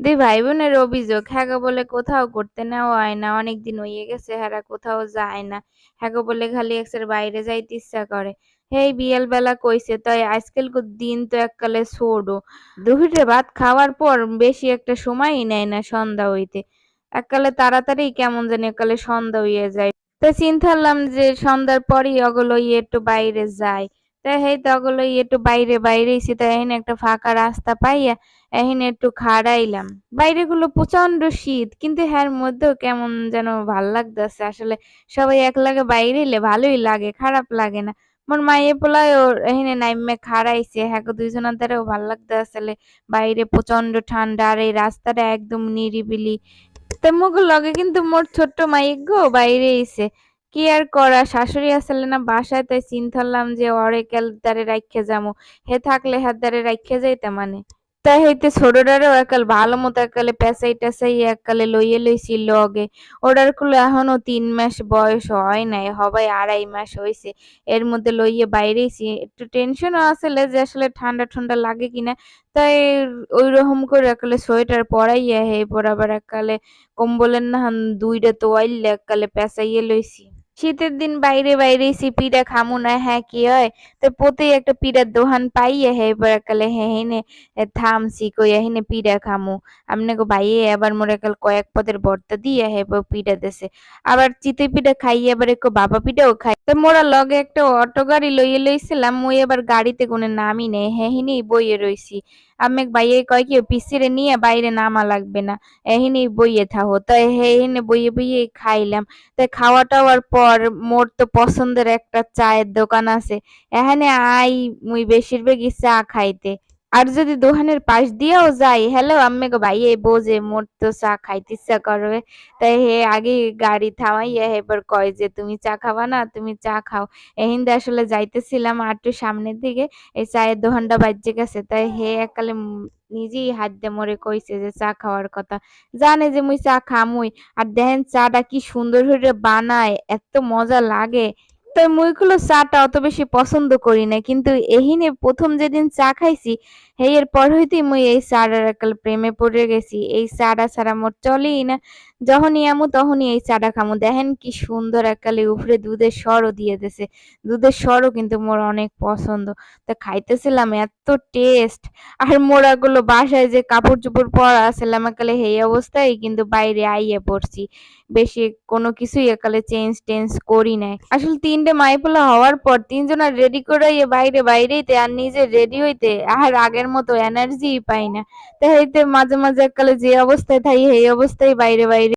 দুই ভাই বোনের অভিযোগ, হ্যাগো বলে কোথাও ঘুরতে নেওয়া হয় না, অনেকদিন হইয়ে গেছে হেরা কোথাও যায় না। হ্যাগো বলে খালি একসের বাইরে যাইতে ইচ্ছা করে। হেই বিয়েল বেলা কইছে তাই আজকাল দিন তো এককালে ছোড়ো। দুপুরে ভাত খাওয়ার পর বেশি একটা সময়ই নেয় না সন্ধ্যা হইতে। এককালে তাড়াতাড়ি কেমন জানি এককালে সন্ধ্যা হইয়া যায়। তো চিন্তা করলাম যে সন্ধ্যার পরই অগুলো একটু বাইরে যায়। তাই হেই তো একটু বাইরে বাইরেছি তাই এখানে একটা ফাঁকা রাস্তা পাইয়া এখানে একটু খাড়াইলাম। বাইরে গুলো প্রচণ্ড শীত, কিন্তু হ্যার মধ্যেও কেমন যেন ভালো লাগতেছে। আসলে সবাই এক লাগে বাইরে এলে ভালোই লাগে, খারাপ লাগে না। মোর মাইয়ে পোলায় ওর এখানে নাইমে খাড়াইছে হ্যাঁ দুইজনের দ্বারাও ভালো লাগতে আসলে বাইরে প্রচণ্ড ঠান্ডা আর এই রাস্তাটা একদম নিরিবিলি। তো মুগুর লগে কিন্তু মোর ছোট্ট মাইক গো বাইরে এসে কি আর করা শাশুড়ি আসলে না বাসায় তাই চিন্তালাম যে ওরে কেল দ্বারে রাইখে যামু। হে থাকলে হাত দ্বারে রাইখে যাইতে মানে। তাই হইতে ছোটটারও একাল ভালো মতো একালে পেঁচাই টেসাই একালে লইয়ে লইছি লগে। ওটার কুলো এখনও তিন মাস বয়স হয় নাই, হবাই আড়াই মাস হয়েছে এর মধ্যে লইয়ে বাইরেছি একটু টেনশনও আসলে যে আসলে ঠান্ডা ঠান্ডা লাগে কিনা। তাই ওই রকম করে একালে সোয়েটার পরাইয়া হে পর আবার কম্বলের না দুইটা তোয়াইলে একালে পেঁচাইয়ে লইছি। শীতের দিন বাইরে বাইরে বাইরেছি পিড়া খামু না হ্যাঁ কি হয়? তো প্রতি একটা পিড়ার দোহান পাইয়ে হে, এবার কালে হে হেনে থামছি কইয়া হেনে পিড়া খামু। আমনে গো ভাইয়ে আবার মোরে কাল কয়েক পদের ভর্তা দিয়ে হে পিড়া দেশে আবার চিতই পিঠা খাইয়ে আবার একটু বাবা পিঠাও খাই তো মোরা লগে একটা অটো গাড়ি লইয়ে লইছিলাম, মুই এবার গাড়িতে কোনো নামি নেই হে হিনেই বইয়ে রইছি। আমি ভাইয়ে কয় কি, পিসিরে নিয়ে বাইরে নামা লাগবে না, এহিনি বইয়ে থাকো তো হে হেনে বইয়ে বইয়ে খাইলাম। তাই খাওয়া টাওয়ার পর মোর তো পছন্দের একটা চায়ের দোকান আছে, এখানে আই মুই বেশিরভাগই চা খাইতে। আর যদি দোকানের পাশ দিয়েও যাই, হ্যালো আম্মে গো ভাই এই বোঝে মোর তো চা খাইতে ইচ্ছা করবে তাই হে আগে গাড়ি থামাইয়া এবার কয় যে, তুমি চা খাবা না, তুমি চা খাও। এহিন্দে আসলে যাইতেছিলাম আর একটু সামনের দিকে, এই চায়ের দোকানটা বাজে গেছে তাই হে একালে নিজেই হাত দিয়ে মরে কইছে যে, চা খাওয়ার কথা। জানে যে মুই চা খামুই, আর দেখেন চাটা কি সুন্দর করে বানায়, এত মজা লাগে। তো মুইগুলো চাটা অত বেশি পছন্দ করি না। কিন্তু এহিনে প্রথম যেদিন চা খাইছি হেই এর পর হইতে মুই এই চাটার একাল প্রেমে পড়ে গেছি। এই চাটা ছাড়া মোর চলেই না। যখনই আমু তখনই এই চাটা খামু। দেখেন কি সুন্দর একালে উপরে দুধের সরও দিয়ে দিছে দুধের সরও কিন্তু মোর অনেক পছন্দ। তা খাইতেছিলাম, এত টেস্ট। আর মোড়াগুলো বাসায় যে কাপড় চোপড় পরা আসলাম একালে এই অবস্থায় কিন্তু বাইরে আইয়ে পড়ছি। বেশি কোনো কিছুই একালে চেঞ্জ টেঞ্জ করি নাই। আসলে তিনটে মাইপোলা হওয়ার পর তিনজনা রেডি করাইয়ে বাইরে বাইরেইতে আর নিজে রেডি হইতে আর আগের মতো এনার্জি পাই না। তাই মাঝে মাঝে একালে যে অবস্থায় থাই সেই অবস্থায় বাইরে বাইরে